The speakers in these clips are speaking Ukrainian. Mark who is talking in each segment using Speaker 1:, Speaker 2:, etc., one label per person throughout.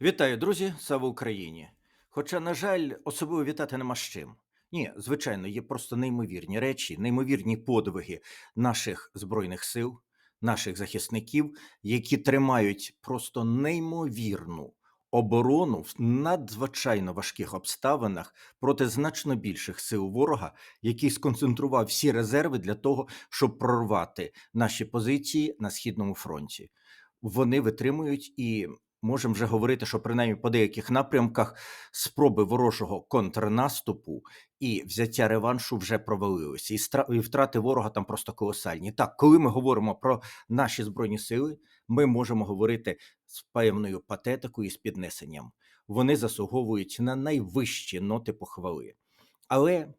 Speaker 1: Вітаю, друзі! Слава Україні! Хоча, на жаль, особливо вітати нема з чим. Ні, звичайно, є просто неймовірні речі, неймовірні подвиги наших збройних сил, наших захисників, які тримають просто неймовірну оборону в надзвичайно важких обставинах проти значно більших сил ворога, який сконцентрував всі резерви для того, щоб прорвати наші позиції на східному фронті. Вони витримують і можемо вже говорити, що принаймні по деяких напрямках спроби ворожого контрнаступу і взяття реваншу вже провалилися, і і втрати ворога там просто колосальні. Так, коли ми говоримо про наші збройні сили, ми можемо говорити з певною патетикою і з піднесенням. Вони заслуговують на найвищі ноти похвали. Але,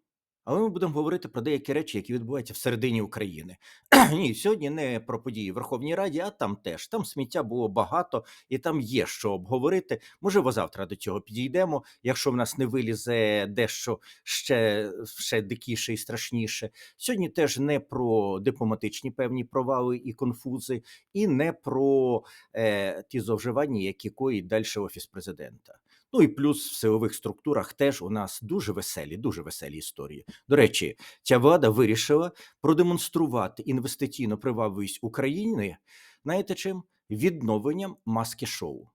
Speaker 1: але ми будемо говорити про деякі речі, які відбуваються всередині України. Ні, сьогодні не про події в Верховній Раді, а там теж. Там сміття було багато, і там є що обговорити. Можливо, завтра до цього підійдемо, якщо в нас не вилізе дещо ще, ще дикіше і страшніше. Сьогодні теж не про дипломатичні певні провали і конфузи, і не про е, ті зловживання, які коїть далі офіс президента. Ну і плюс в силових структурах теж у нас дуже веселі, дуже веселі історії. До речі, ця влада вирішила продемонструвати інвестиційну привабливість України, знаєте чим? Відновленням маски шоу.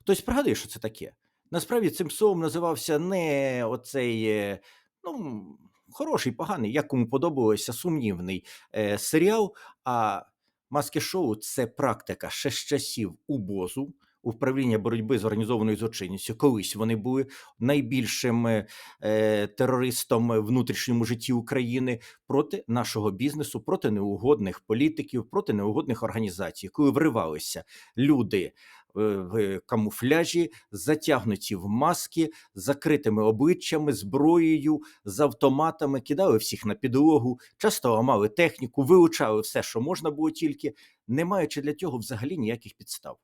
Speaker 1: Хтось пригадує, що це таке? Насправді цим словом називався не оцей е, ну, хороший, поганий, як кому подобалося, сумнівний е, серіал. А маски шоу це практика ще з часів УБОЗу. Управління боротьби з організованою злочинністю. Колись вони були найбільшим е, терористом в внутрішньому житті України проти нашого бізнесу, проти неугодних політиків, проти неугодних організацій, коли вривалися люди е, в камуфляжі, затягнуті в маски, закритими обличчями, зброєю, з автоматами, кидали всіх на підлогу, часто ламали техніку, вилучали все, що можна було тільки, не маючи для цього взагалі ніяких підстав.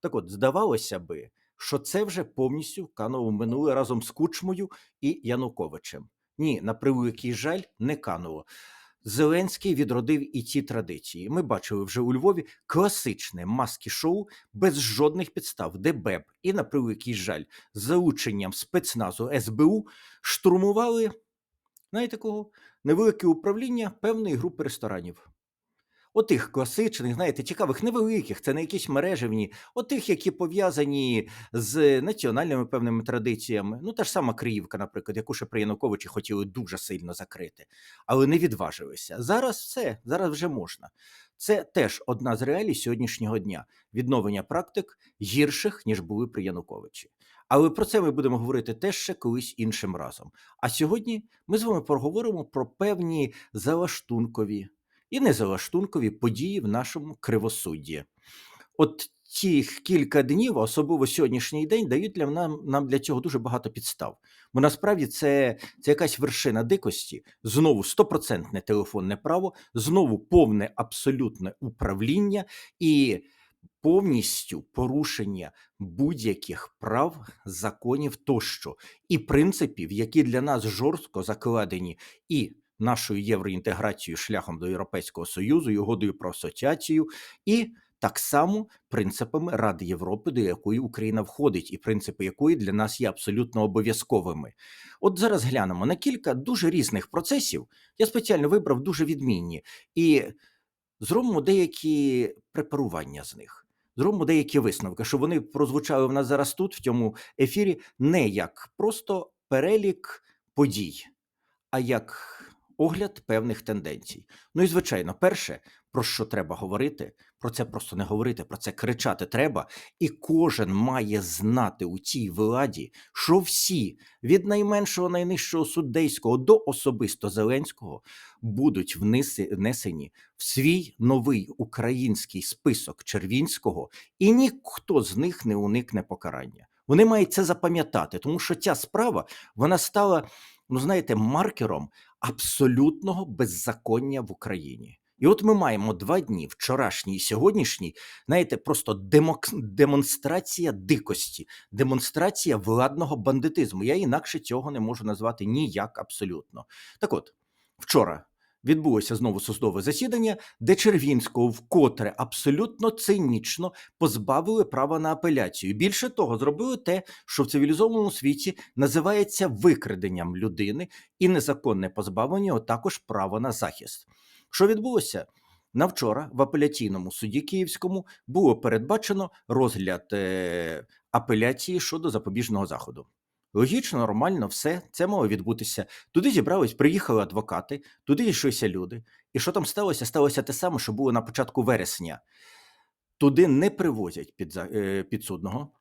Speaker 1: Так от, здавалося би, що це вже повністю кануло минуле разом з Кучмою і Януковичем. Ні, на превеликий жаль, не кануло. Зеленський відродив і ці традиції. Ми бачили вже у Львові класичне маски-шоу без жодних підстав, де БЕБ і на превеликий жаль, з залученням спецназу СБУ штурмували, знаєте кого? Невелике управління певної групи ресторанів. Отих класичних, знаєте, цікавих, невеликих, це не якісь мережевні, отих, які пов'язані з національними певними традиціями. Ну, та ж сама Криївка, наприклад, яку ще при Януковичі хотіли дуже сильно закрити, але не відважилися. Зараз все, зараз вже можна. Це теж одна з реалій сьогоднішнього дня відновлення практик гірших, ніж були при Януковичі. Але про це ми будемо говорити теж ще колись іншим разом. А сьогодні ми з вами поговоримо про певні залаштункові і незалаштункові події в нашому кривосудді. От ці кілька днів, особливо сьогоднішній день, дають для нам, нам для цього дуже багато підстав. Бо насправді це, це якась вершина дикості, знову стопроцентне телефонне право, знову повне абсолютне управління і повністю порушення будь-яких прав, законів тощо, і принципів, які для нас жорстко закладені і нашою євроінтеграцією шляхом до Європейського Союзу, і угодою про асоціацію, і так само принципами Ради Європи, до якої Україна входить, і принципи якої для нас є абсолютно обов'язковими. От зараз глянемо на кілька дуже різних процесів. Я спеціально вибрав дуже відмінні і зробимо деякі препарування з них. Зробимо деякі висновки, що вони прозвучали в нас зараз тут, в цьому ефірі, не як просто перелік подій, а як огляд певних тенденцій. Ну і звичайно, перше, про що треба говорити, про це просто не говорити, про це кричати треба. І кожен має знати у цій владі, що всі від найменшого найнижчого суддейського до особисто Зеленського будуть внесені в свій новий український список Червінського, і ніхто з них не уникне покарання. Вони мають це запам'ятати, тому що ця справа вона стала, ну знаєте, маркером абсолютного беззаконня в Україні. І от ми маємо два дні, вчорашній і сьогоднішній, знаєте, просто демок... демонстрація дикості, демонстрація владного бандитизму. Я інакше цього не можу назвати ніяк абсолютно. Так от, вчора відбулося знову судове засідання, де Червінського вкотре абсолютно цинічно позбавили права на апеляцію. Більше того, зробили те, що в цивілізованому світі називається викраденням людини і незаконне позбавлення також права на захист. Що відбулося? На вчора в апеляційному суді Київському було передбачено розгляд е, апеляції щодо запобіжного заходу. Логічно, нормально, все це мало відбутися. Туди зібрались, приїхали адвокати, туди йшлися люди. І що там сталося? Сталося те саме, що було на початку вересня. Туди не привозять підза- е, підсудного,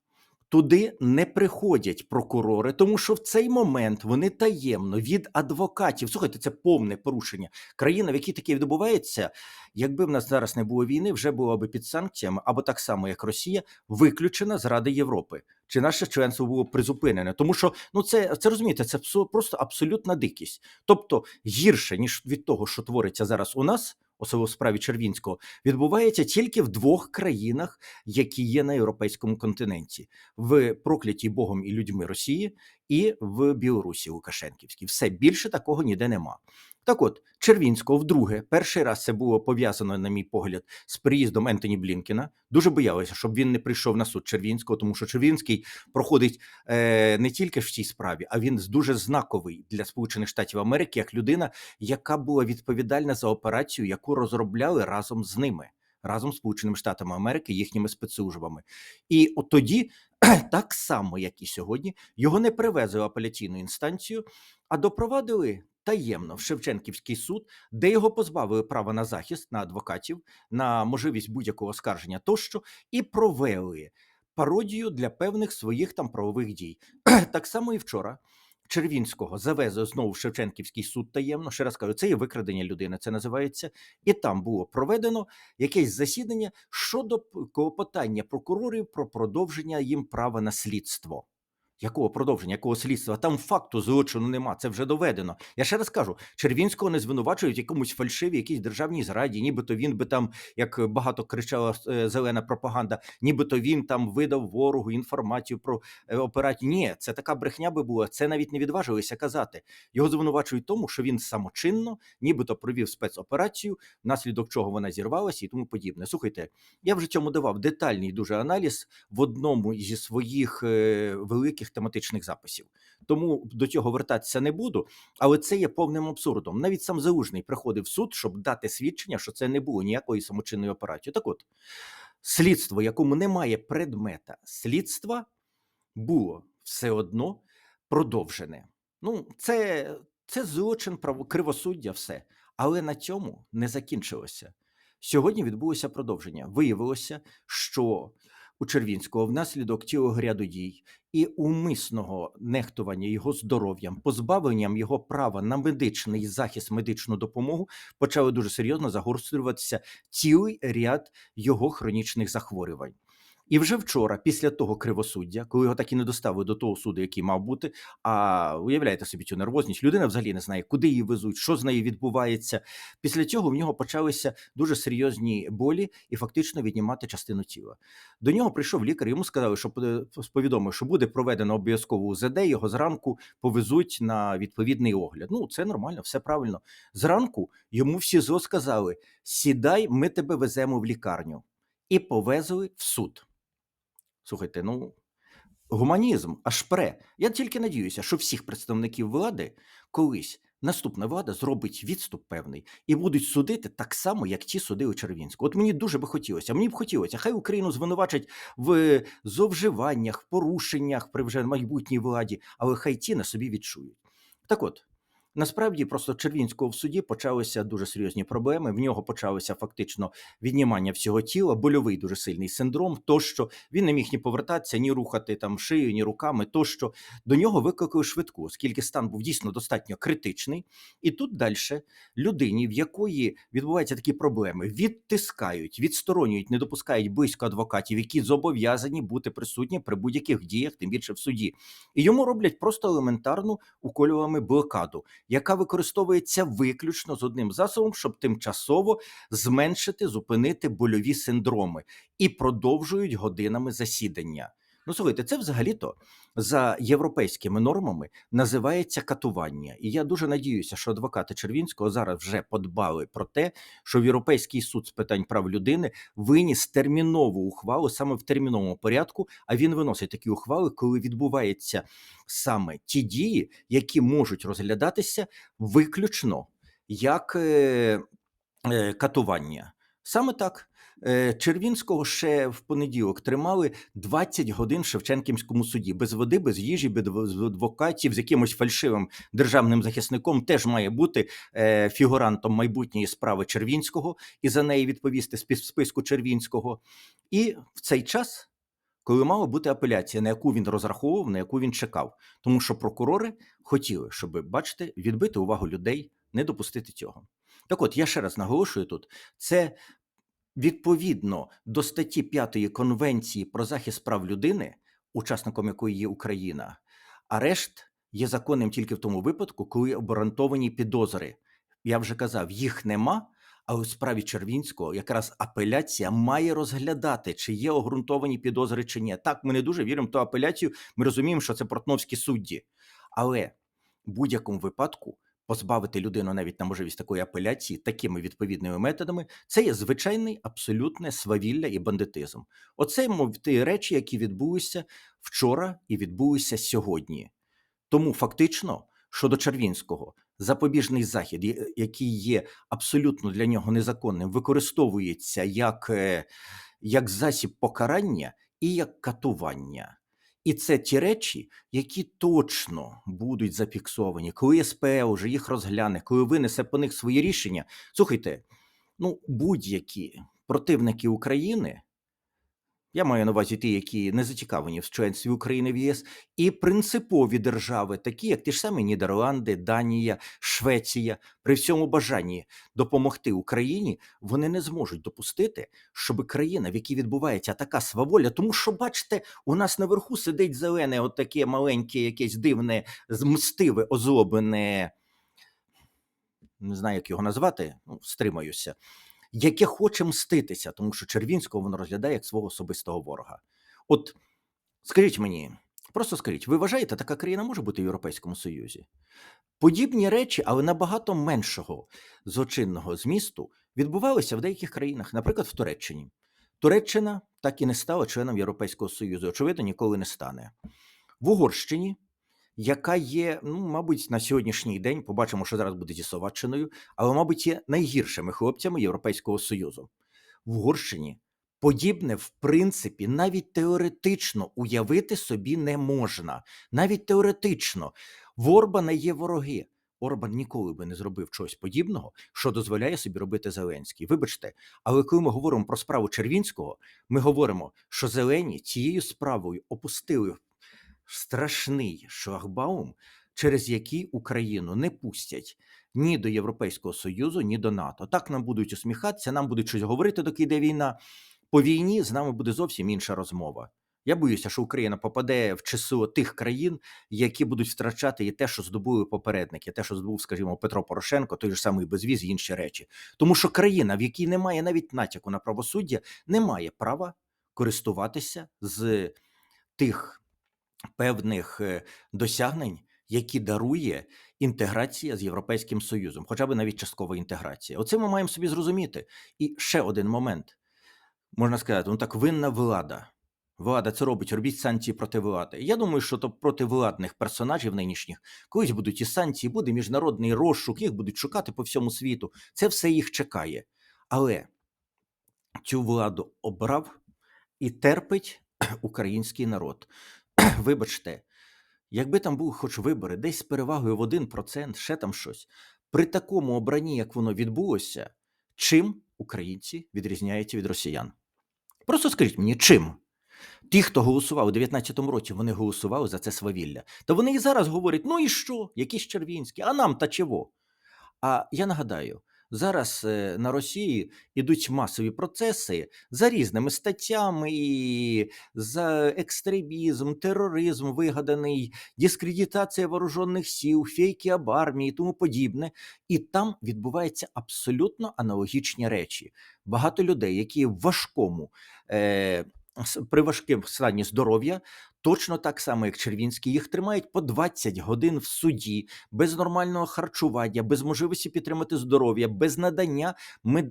Speaker 1: туди не приходять прокурори, тому що в цей момент вони таємно від адвокатів. Слухайте, це повне порушення. Країна, в якій таке відбувається, якби в нас зараз не було війни, вже була би під санкціями, або так само, як Росія, виключена з Ради Європи. Чи наше членство було призупинене? Тому що ну це, це розумієте, це просто абсолютна дикість. Тобто гірше ніж від того, що твориться зараз у нас, особливо в справі Червінського, відбувається тільки в двох країнах, які є на європейському континенті: в проклятій Богом і людьми Росії і в Білорусі Лукашенківській. Все більше такого ніде нема. Так от, Червінського вдруге, перший раз це було пов'язано, на мій погляд, з приїздом Ентоні Блінкена. Дуже боялися, щоб він не прийшов на суд Червінського, тому що Червінський проходить е, не тільки в цій справі, а він дуже знаковий для Сполучених Штатів Америки як людина, яка була відповідальна за операцію, яку розробляли разом з ними, разом з Сполученими Штатами Америки, їхніми спецслужбами. І от тоді, так само як і сьогодні, його не привезли в апеляційну інстанцію, а допровадили таємно в Шевченківський суд, де його позбавили права на захист, на адвокатів, на можливість будь-якого оскарження тощо, і провели пародію для певних своїх там правових дій. Так само і вчора. Червінського завезли знову в Шевченківський суд таємно. Ще раз кажу, це є викрадення людини, це називається. І там було проведено якесь засідання щодо клопотання прокурорів про продовження їм права на слідство. Якого продовження, якого слідства? Там факту злочину нема, це вже доведено. Я ще раз кажу: Червінського не звинувачують якомусь фальшивій, якійсь державній зраді, нібито він би там, як багато кричала е, зелена пропаганда, нібито він там видав ворогу інформацію про е, операцію. Ні, це така брехня би була. Це навіть не відважилися казати. Його звинувачують тому, що він самочинно, нібито провів спецоперацію, внаслідок чого вона зірвалася і тому подібне. Слухайте, я вже цьому давав детальний дуже аналіз в одному зі своїх е, великих тематичних записів. Тому до цього вертатися не буду. Але це є повним абсурдом. Навіть сам Залужний приходив в суд, щоб дати свідчення, що це не було ніякої самочинної операції. Так от, слідство, якому немає предмета слідства, було все одно продовжене. Ну, це, це злочин право кривосуддя, все. Але на цьому не закінчилося. Сьогодні відбулося продовження. Виявилося, що у Червінського внаслідок цілого ряду дій і умисного нехтування його здоров'ям, позбавленням його права на медичний захист, медичну допомогу, почали дуже серйозно загострюватися цілий ряд його хронічних захворювань. І вже вчора, після того кривосуддя, коли його так і не доставили до того суду, який мав бути. А уявляєте собі цю нервозність, людина взагалі не знає, куди її везуть, що з нею відбувається. Після цього в нього почалися дуже серйозні болі і фактично віднімати частину тіла. До нього прийшов лікар, йому сказали, що повідомив, що буде проведено обов'язково УЗД, його зранку повезуть на відповідний огляд. Ну, це нормально, все правильно. Зранку йому всі зло сказали: сідай, ми тебе веземо в лікарню. І повезли в суд. Слухайте, ну гуманізм аж пре. Я тільки надіюся, що всіх представників влади колись наступна влада зробить відступ певний і будуть судити так само, як ті судили Червінську. От мені дуже би хотілося. Мені б хотілося, хай Україну звинувачать в зловживаннях, порушеннях при вже майбутній владі, але хай ті на собі відчують. Так от. Насправді, просто Червінського в суді почалися дуже серйозні проблеми. В нього почалося фактично віднімання всього тіла, больовий дуже сильний синдром. Тощо він не міг ні повертатися, ні рухати там шию, ні руками. Тощо до нього викликали швидку, оскільки стан був дійсно достатньо критичний. І тут далі людині, в якої відбуваються такі проблеми, відтискають, відсторонюють, не допускають близько адвокатів, які зобов'язані бути присутні при будь-яких діях, тим більше в суді. І йому роблять просто елементарну уколювами блокаду, яка використовується виключно з одним засобом, щоб тимчасово зменшити, зупинити больові синдроми, і продовжують годинами засідання. Ну, слухайте, це взагалі-то за європейськими нормами називається катування. І я дуже надіюся, що адвокати Червінського зараз вже подбали про те, що в Європейський суд з питань прав людини виніс термінову ухвалу саме в терміновому порядку. А він виносить такі ухвали, коли відбуваються саме ті дії, які можуть розглядатися виключно як е, е, катування. Саме так. Е, Червінського ще в понеділок тримали 20 годин в Шевченківському суді без води, без їжі, без адвокатів, з якимось фальшивим державним захисником теж має бути е, фігурантом майбутньої справи Червінського і за неї відповісти з списку Червінського. І в цей час, коли мала бути апеляція, на яку він розраховував, на яку він чекав, тому що прокурори хотіли, щоб бачите, відбити увагу людей, не допустити цього. Так от я ще раз наголошую тут: це відповідно до статті 5 Конвенції про захист прав людини, учасником якої є Україна, арешт є законним тільки в тому випадку, коли обґрунтовані підозри. Я вже казав, їх нема. А у справі Червінського якраз апеляція має розглядати, чи є обґрунтовані підозри, чи ні. Так, ми не дуже віримо в ту апеляцію. Ми розуміємо, що це портновські судді. Але в будь-якому випадку позбавити людину навіть на можливість такої апеляції такими відповідними методами це є звичайний абсолютне свавілля і бандитизм. Оце мов ті речі, які відбулися вчора і відбулися сьогодні. Тому фактично щодо Червінського запобіжний захід, який є абсолютно для нього незаконним, використовується як, е, як засіб покарання і як катування. І це ті речі, які точно будуть зафіксовані, коли СП вже їх розгляне, коли винесе по них свої рішення. Слухайте, ну будь-які противники України, я маю на увазі ті, які не зацікавлені в членстві України в ЄС, і принципові держави, такі як ті ж самі Нідерланди, Данія, Швеція, при всьому бажанні допомогти Україні, вони не зможуть допустити, щоб країна, в якій відбувається така сваволя, тому що, бачите, у нас наверху сидить зелене, от таке маленьке, якесь дивне, мстиве, озлоблене, не знаю, як його назвати, ну, стримаюся, яке хоче мститися, тому що Червінського воно розглядає як свого особистого ворога. От скажіть мені, просто скажіть, ви вважаєте, така країна може бути в Європейському Союзі? Подібні речі, але набагато меншого злочинного змісту відбувалися в деяких країнах, наприклад, в Туреччині. Туреччина так і не стала членом Європейського Союзу, очевидно, ніколи не стане. В Угорщині, яка є, ну, мабуть, на сьогоднішній день, побачимо, що зараз буде зі Словаччиною, але, мабуть, є найгіршими хлопцями Європейського Союзу. В Угорщині подібне, в принципі, навіть теоретично уявити собі не можна. Навіть теоретично. В Орбана є вороги. Орбан ніколи би не зробив чогось подібного, що дозволяє собі робити Зеленський. Вибачте, але коли ми говоримо про справу Червінського, ми говоримо, що зелені цією справою опустили страшний шлагбаум, через який Україну не пустять ні до Європейського Союзу, ні до НАТО. Так нам будуть усміхатися, нам будуть щось говорити, доки йде війна. По війні з нами буде зовсім інша розмова. Я боюся, що Україна попаде в число тих країн, які будуть втрачати і те, що здобули попередники, те, що здобув, скажімо, Петро Порошенко, той же самий безвіз і інші речі. Тому що країна, в якій немає навіть натяку на правосуддя, не має права користуватися з тих певних е, досягнень, які дарує інтеграція з Європейським Союзом, хоча б навіть часткова інтеграція. Оце ми маємо собі зрозуміти. І ще один момент можна сказати, ну так винна влада. Влада це робить, робіть санкції проти влади. Я думаю, що то проти владних персонажів нинішніх колись будуть і санкції, буде міжнародний розшук, їх будуть шукати по всьому світу. Це все їх чекає. Але цю владу обрав і терпить український народ. Вибачте, якби там були хоч вибори, десь з перевагою в 1%, ще там щось. При такому обранні, як воно відбулося, чим українці відрізняються від росіян? Просто скажіть мені, чим? Ті, хто голосував у 19-му році, вони голосували за це свавілля. Та вони і зараз говорять: ну і що? Якісь червінські, а нам та чого? А я нагадаю, зараз е, на Росії йдуть масові процеси за різними статтями, і за екстремізм, тероризм вигаданий, дискредитація вооружених сил, фейки об армії тому подібне. І там відбуваються абсолютно аналогічні речі. Багато людей, які в важкому. Е, при важкому стані здоров'я, точно так само, як Червінський, їх тримають по 20 годин в суді, без нормального харчування, без можливості підтримати здоров'я, без надання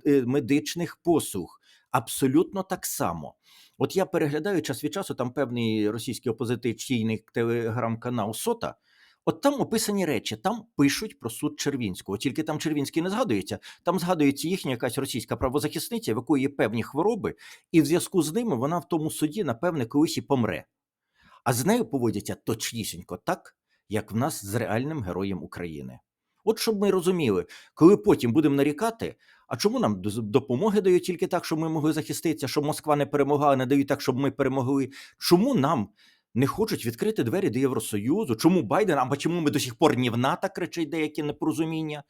Speaker 1: е, медичних послуг. Абсолютно так само. От я переглядаю час від часу там певний російський опозиційний телеграм-канал Сота. От там описані речі, там пишуть про суд Червінського. Тільки там Червінський не згадується, там згадується їхня якась російська правозахисниця, в якої є певні хвороби, і в зв'язку з ними вона в тому суді, напевне, колись і помре. А з нею поводяться точнісінько так, як в нас з реальним героєм України. От щоб ми розуміли, коли потім будемо нарікати, а чому нам допомоги дають тільки так, щоб ми могли захиститися, щоб Москва не перемогла, не дають так, щоб ми перемогли. Чому нам не хочуть відкрити двері до Євросоюзу? Чому Байден, або чому ми до сих пор ні в НАТО кричать деякі непорозуміння?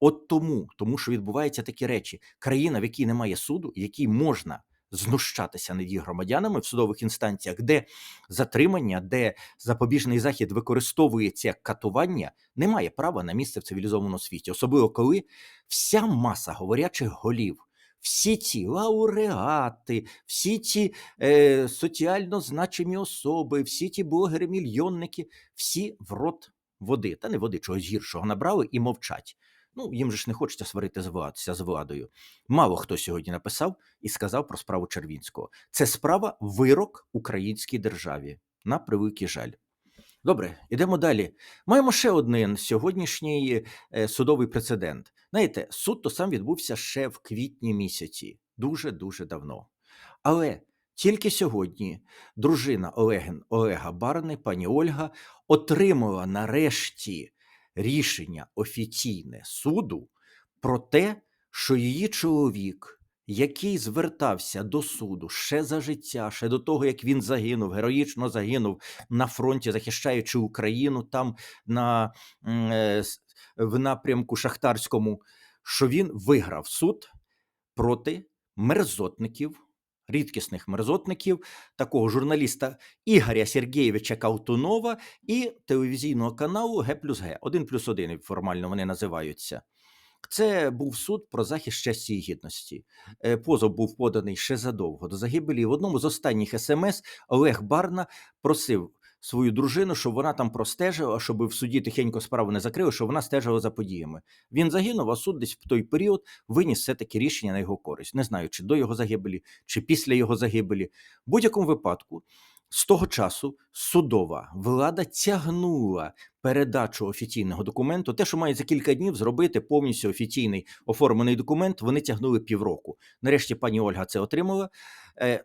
Speaker 1: От тому, тому що відбуваються такі речі. Країна, в якій немає суду, якій можна знущатися над її громадянами в судових інстанціях, де затримання, де запобіжний захід використовується як катування, не має права на місце в цивілізованому світі, особливо коли вся маса говорячих голів. Всі ці лауреати, всі ці е, соціально значимі особи, всі ті блогери-мільйонники, всі в рот води, та не води чогось гіршого набрали і мовчать. Ну, їм же ж не хочеться сварити з владою. Мало хто сьогодні написав і сказав про справу Червінського. Це справа вирок українській державі. На превеликий жаль. Добре, ідемо далі. Маємо ще один сьогоднішній е, судовий прецедент. Знаєте, суд то сам відбувся ще в квітні місяці, дуже дуже давно. Але тільки сьогодні дружина Олег, Олега Барни, пані Ольга, отримала нарешті рішення офіційне суду про те, що її чоловік, який звертався до суду ще за життя, ще до того, як він загинув, героїчно загинув на фронті, захищаючи Україну там на, е, в напрямку Шахтарському, що він виграв суд проти мерзотників. Рідкісних мерзотників, такого журналіста Ігоря Сергійовича Калтунова і телевізійного каналу Г плюс Г. Один плюс один формально вони називаються. Це був суд про захист честі і гідності. Е, Позов був поданий ще задовго до загибелі. В одному з останніх смс Олег Барна просив свою дружину, щоб вона там простежила, щоб в суді тихенько справу не закрили, щоб вона стежила за подіями. Він загинув, а суд десь в той період виніс все таки рішення на його користь. Не знаю, чи до його загибелі, чи після його загибелі. В будь-якому випадку. З того часу судова влада тягнула передачу офіційного документу. Те, що має за кілька днів зробити повністю офіційний оформлений документ, вони тягнули півроку. Нарешті пані Ольга це отримала. Е,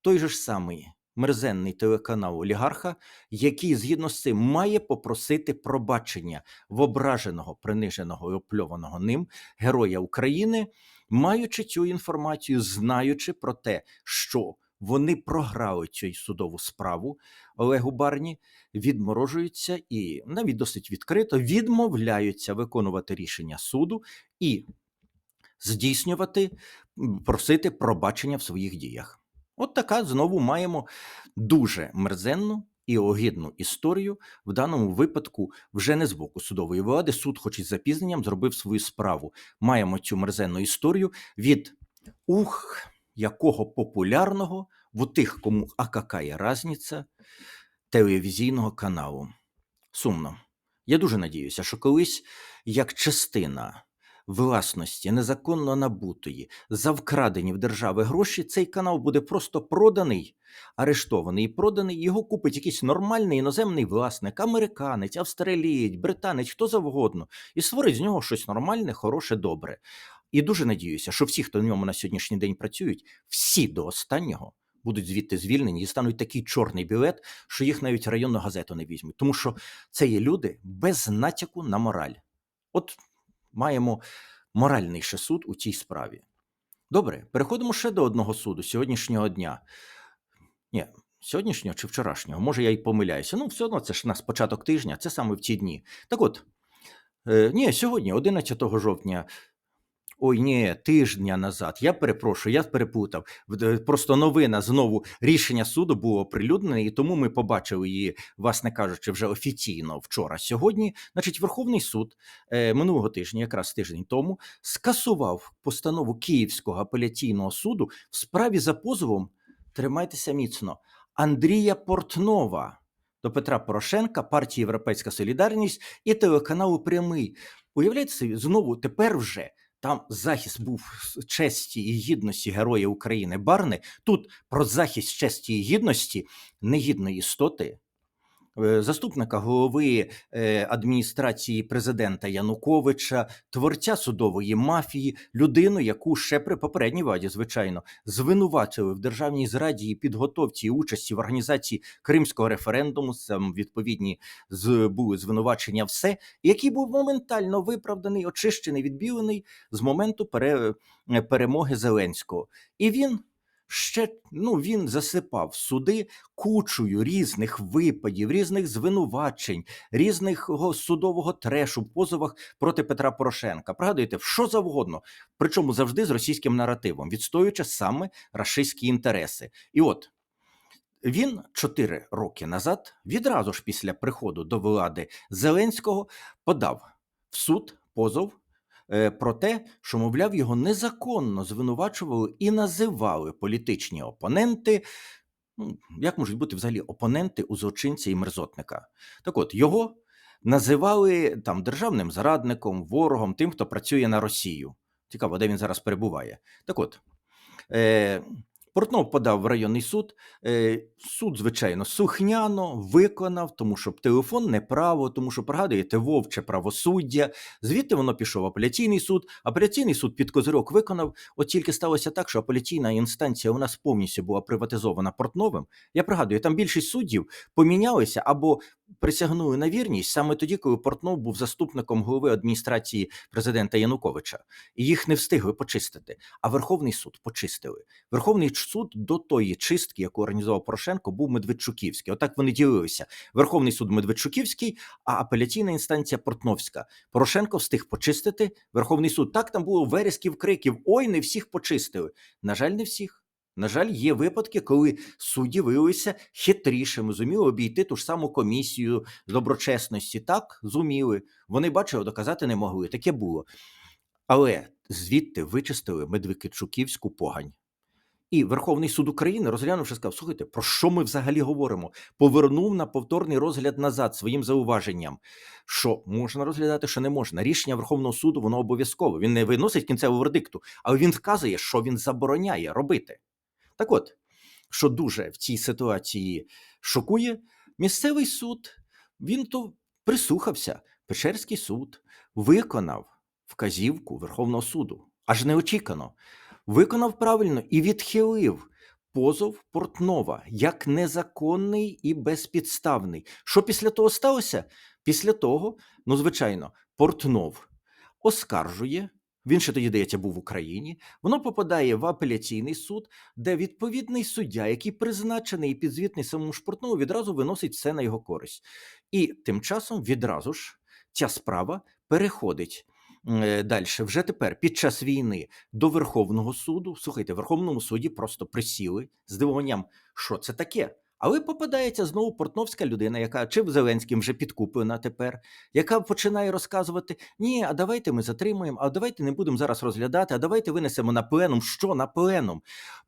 Speaker 1: той же ж самий мерзенний телеканал олігарха, який згідно з цим має попросити пробачення в ображеного, приниженого і опльованого ним героя України, маючи цю інформацію, знаючи про те, що вони програли цю судову справу Олегу Барні, відморожуються і навіть досить відкрито відмовляються виконувати рішення суду і здійснювати, просити пробачення в своїх діях. От така знову маємо дуже мерзенну і огидну історію. В даному випадку вже не з боку судової влади. Суд, хоч із запізненням, зробив свою справу. Маємо цю мерзенну історію від ух, якого популярного в тих, кому а какая разниця, телевізійного каналу. Сумно. Я дуже надіюся, що колись як частина власності незаконно набутої за вкрадені в держави гроші, цей канал буде просто проданий, арештований і проданий. Його купить якийсь нормальний іноземний власник, американець, австралієць, британець, хто завгодно, і створить з нього щось нормальне, хороше, добре. І дуже надіюся, що всі, хто в ньому на сьогоднішній день працюють, всі до останнього будуть звідти звільнені і стануть такий чорний білет, що їх навіть районну газету не візьмуть. Тому що це є люди без натяку на мораль. От маємо моральний ще суд у цій справі. Добре, переходимо ще до одного суду сьогоднішнього дня. Ні, сьогоднішнього чи вчорашнього, може я й помиляюся. Ну, все одно це ж у нас початок тижня, це саме в ці дні. Так от, е, ні, сьогодні, 11 жовтня. Ой, ні, тижня назад. Я перепрошую, я переплутав. В- е, Просто новина знову рішення суду було оприлюднене, і тому ми побачили її, власне кажучи, вже офіційно вчора. Сьогодні, значить, Верховний суд е, минулого тижня, якраз тиждень тому, скасував постанову Київського апеляційного суду в справі за позовом тримайтеся міцно. Андрія Портнова до Петра Порошенка, партії Європейська Солідарність і телеканалу Прямий. Уявляєте собі, знову тепер вже там захист був честі і гідності Героя України Барни. Тут про захист честі і гідності негідної істоти. Е, Заступника голови е, адміністрації президента Януковича, творця судової мафії, людину, яку ще при попередній владі, звичайно, звинувачили в державній зраді і підготовці і участі в організації кримського референдуму. Там відповідні були звинувачення, все, який був моментально виправданий, очищений, відбілений з моменту пере, е, перемоги Зеленського. І він ще ну він засипав суди кучою різних випадів, різних звинувачень, різного судового трешу в позовах проти Петра Порошенка. Пригадуєте, що завгодно, причому завжди з російським наративом, відстоюючи саме рашистські інтереси. І от він чотири роки назад, відразу ж після приходу до влади Зеленського, подав в суд позов про те, що, мовляв, його незаконно звинувачували і називали політичні опоненти. Ну, як можуть бути взагалі опоненти у злочинця і мерзотника? Так от його називали там державним зрадником, ворогом, тим, хто працює на Росію. Цікаво, де він зараз перебуває. Так от, е, Портнов подав в районний суд. Е, суд, звичайно, сухняно виконав, тому що телефон не право, тому що пригадуєте вовче правосуддя. Звідти воно пішов в апеляційний суд. Апеляційний суд під козирьок виконав. От тільки сталося так, що апеляційна інстанція у нас повністю була приватизована Портновим. Я пригадую, там більшість суддів помінялися або присягнули на вірність саме тоді, коли Портнов був заступником голови адміністрації президента Януковича, і їх не встигли почистити. А Верховний суд почистили. Верховний суд до тої чистки, яку організував Порошенко, був Медведчуківський. Отак вони ділилися. Верховний суд Медведчуківський, а апеляційна інстанція Портновська. Порошенко встиг почистити Верховний суд. Так там було вересків криків: ой, не всіх почистили. На жаль, не всіх. На жаль, є випадки, коли судді виявилися хитрішими, зуміли обійти ту ж саму комісію з доброчесності. Так, зуміли. Вони бачили, доказати не могли. Таке було. Але звідти вичистили Медведчуківську погань. І Верховний суд України, розглянувши, сказав: слухайте, про що ми взагалі говоримо? Повернув на повторний розгляд назад своїм зауваженням, що можна розглядати, що не можна. Рішення Верховного суду воно обов'язково. Він не виносить кінцевого вердикту, але він вказує, що він забороняє робити. Так от, що дуже в цій ситуації шокує, місцевий суд він то прислухався. Печерський суд виконав вказівку Верховного суду, аж неочікано. Виконав правильно і відхилив позов Портнова як незаконний і безпідставний. Що після того сталося? Після того, ну звичайно, Портнов оскаржує. Він ще тоді, здається, був в Україні. Воно попадає в апеляційний суд, де відповідний суддя, який призначений і підзвітний самому Шпортнову, відразу виносить все на його користь. І тим часом відразу ж ця справа переходить далі. Вже тепер, під час війни, до Верховного суду. Слухайте, в Верховному суді просто присіли з дивуванням, що це таке. Але попадається знову портновська людина, яка чи Зеленським вже підкуплена тепер, яка починає розказувати: ні, а давайте ми затримуємо, а давайте не будемо зараз розглядати, а давайте винесемо на пленум. Що на пленум?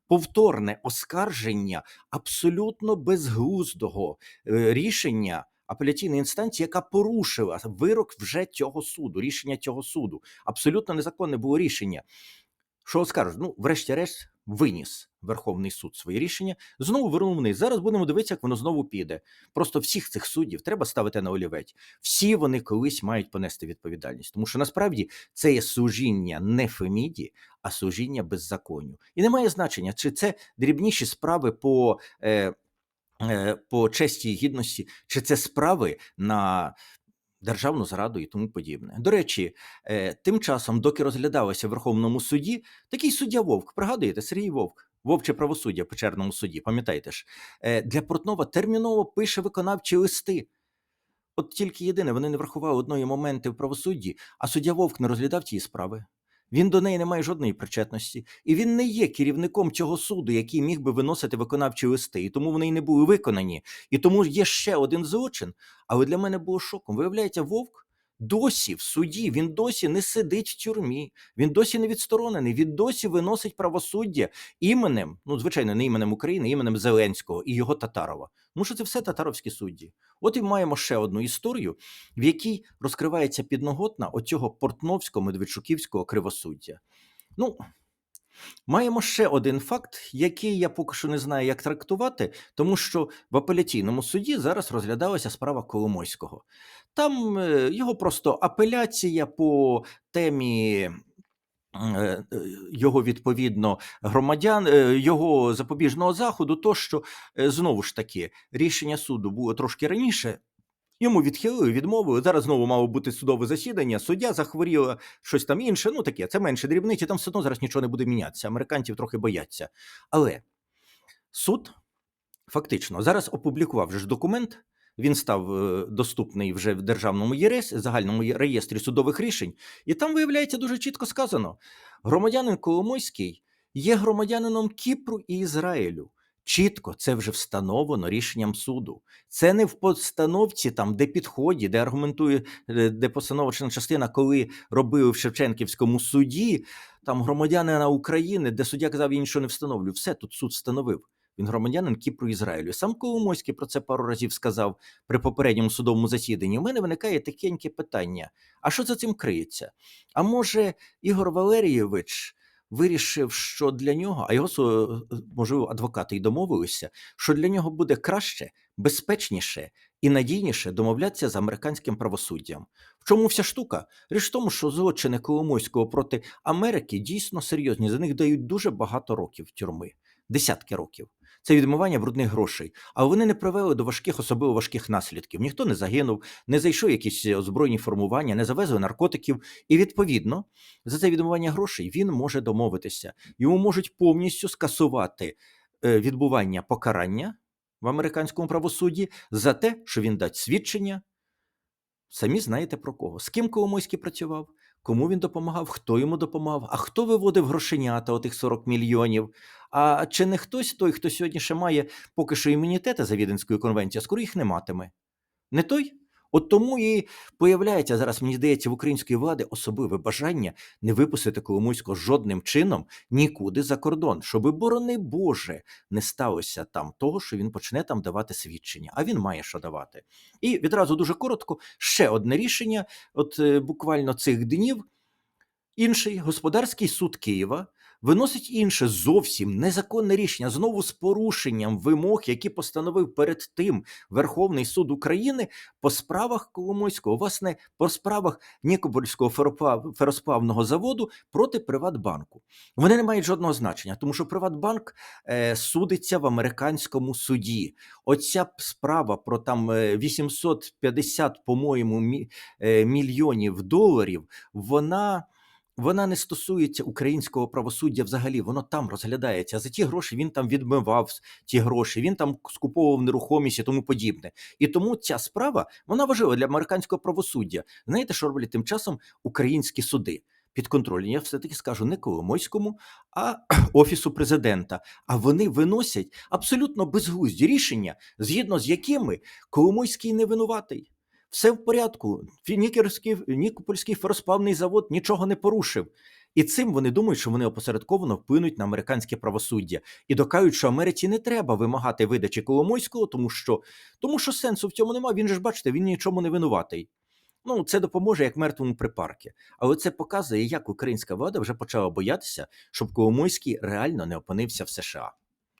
Speaker 1: Повторне оскарження абсолютно безглуздого е, рішення апеляційної інстанції, яка порушила вирок вже цього суду, рішення цього суду. Абсолютно незаконне було рішення. Що скажуть? Ну, врешті-решт, виніс Верховний суд своє рішення, знову вернув вниз. Зараз будемо дивитися, як воно знову піде. Просто всіх цих суддів треба ставити на олівець. Всі вони колись мають понести відповідальність, тому що насправді це є служіння не Феміді, а служіння беззаконню. І немає значення, чи це дрібніші справи по. Е, по честі і гідності, чи це справи на державну зраду і тому подібне. До речі, е, тим часом, доки розглядалося в Верховному суді, такий суддя Вовк, пригадуєте, Сергій Вовк, вовче правосуддя в Печерному суді, пам'ятаєте ж, е, для Портнова терміново пише виконавчі листи. От тільки єдине, вони не врахували одної моменти в правосудді, а суддя Вовк не розглядав ті справи. Він до неї не має жодної причетності, і він не є керівником цього суду, який міг би виносити виконавчі листи, і тому вони й не були виконані. І тому є ще один злочин. Але для мене було шоком. Виявляється, вовк досі в суді, він досі не сидить в тюрмі, він досі не відсторонений, він досі виносить правосуддя іменем, ну звичайно, не іменем України, іменем Зеленського і його Татарова. Тому що це все татаровські судді. От і маємо ще одну історію, в якій розкривається підноготна оцього портновського медведчуківського кривосуддя. Ну, маємо ще один факт, який я поки що не знаю, як трактувати, тому що в апеляційному суді зараз розглядалася справа Коломойського. Там е, його просто апеляція по темі. е, е, Його відповідно громадян, його запобіжного заходу, то що знову ж таки рішення суду було трошки раніше. Йому відхилили, відмовили. Зараз знову мало бути судове засідання. Суддя захворіла щось там інше. Ну таке, це менше дрібниці. Там все одно зараз нічого не буде мінятися. Американців трохи бояться. Але суд фактично зараз опублікував вже ж документ. Він став е, доступний вже в державному ЄРЕС, загальному реєстрі судових рішень, і там виявляється дуже чітко сказано: громадянин Коломойський є громадянином Кіпру і Ізраїлю. Чітко це вже встановлено рішенням суду. Це не в постановці, там, де підході, де аргументує, е, де постановочна частина, коли робили в Шевченківському суді, там громадянина України, де суддя казав, я нічого не встановлю. Все тут суд встановив. Він громадянин Кіпру Ізраїлю. Сам Коломойський про це пару разів сказав при попередньому судовому засіданні. У мене виникає такеньке питання: а що за цим криється? А може, Ігор Валерійович вирішив, що для нього, а його можливо, адвокати й домовилися, що для нього буде краще, безпечніше і надійніше домовлятися з американським правосуддям. В чому вся штука? Річ в тому, що злочини Коломойського проти Америки дійсно серйозні. За них дають дуже багато років тюрми, десятки років. Це відмивання брудних грошей. А вони не привели до важких, особливо важких наслідків. Ніхто не загинув, не зайшов якісь озброєні формування, не завезли наркотиків. І відповідно за це відмивання грошей він може домовитися. Йому можуть повністю скасувати е, відбування покарання в американському правосудді за те, що він дасть свідчення. Самі знаєте про кого. З ким Коломойський працював, кому він допомагав, хто йому допомагав, а хто виводив грошенята, отих 40 мільйонів. А чи не хтось той, хто сьогодні ще має поки що імунітети за Віденською конвенцією, а скоро їх не матиме? Не той? От тому і появляється зараз, мені здається, в української влади особливе бажання не випустити Коломойського жодним чином нікуди за кордон, щоби, борони Боже, не сталося там того, що він почне там давати свідчення, а він має що давати. І відразу дуже коротко ще одне рішення, от е, буквально цих днів. Інший господарський суд Києва виносить інше зовсім незаконне рішення, знову з порушенням вимог, які постановив перед тим Верховний суд України по справах Коломойського, власне, по справах Нікопольського феросплавного заводу проти Приватбанку. Вони не мають жодного значення, тому що Приватбанк е, судиться в американському суді. Оця справа про там е, 850, по-моєму, мі- е, мільйонів доларів, вона. Вона не стосується українського правосуддя взагалі, воно там розглядається. За ті гроші він там відмивав ті гроші, він там скуповував нерухомість і тому подібне. І тому ця справа вона важлива для американського правосуддя. Знаєте, що роблять тим часом українські суди? Підконтрольні, я все-таки скажу не Коломойському, а Офісу президента. А вони виносять абсолютно безглузді рішення, згідно з якими Коломойський не винуватий. Все в порядку. Нікерський, Нікопольський феросплавний завод нічого не порушив. І цим вони думають, що вони опосередковано вплинуть на американське правосуддя і докажуть, що Америці не треба вимагати видачі Коломойського, тому що, тому що сенсу в цьому немає. Він же ж бачите, він нічому не винуватий. Ну, це допоможе як мертвому припарки. Але це показує, як українська влада вже почала боятися, щоб Коломойський реально не опинився в США.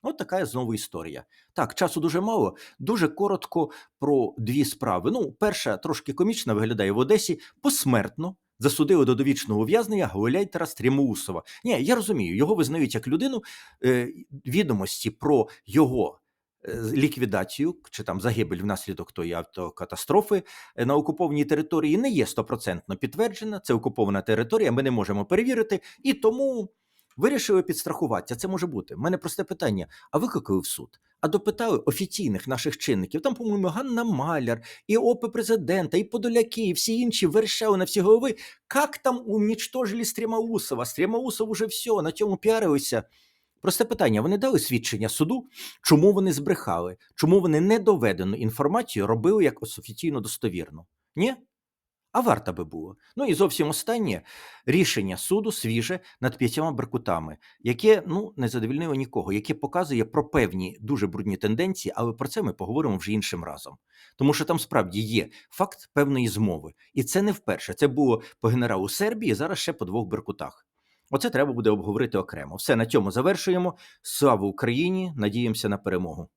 Speaker 1: От така знову історія. Так, часу дуже мало. Дуже коротко про дві справи. Ну, перша трошки комічна виглядає в Одесі посмертно. Засудили до довічного ув'язнення Гауляйтера Стрімоусова. Ні, я розумію, його визнають як людину. Е, відомості про його е, ліквідацію чи там загибель внаслідок тої автокатастрофи е, на окупованій території не є стопроцентно підтверджена. Це окупована територія, ми не можемо перевірити, і тому вирішили підстрахуватися. Це може бути. У мене просте питання: а викликали в суд? А допитали офіційних наших чинників. Там, по-моєму, Ганна Маляр, і ОП президента, і Подоляки, і всі інші верещали на всі голови. Як там унічтожили Стрімаусова? Стрімаусов уже все, на цьому піарилися. Просте питання: вони дали свідчення суду, чому вони збрехали, чому вони недоведену інформацію робили як офіційно достовірну? Ні? А варта би було. Ну і зовсім останнє рішення суду свіже над п'ятьма беркутами, яке ну не задовільнило нікого, яке показує про певні дуже брудні тенденції, але про це ми поговоримо вже іншим разом. Тому що там справді є факт певної змови, і це не вперше. Це було по генералу Сербії, зараз ще по двох беркутах. Оце треба буде обговорити окремо. Все на цьому завершуємо. Слава Україні! Надіємося на перемогу.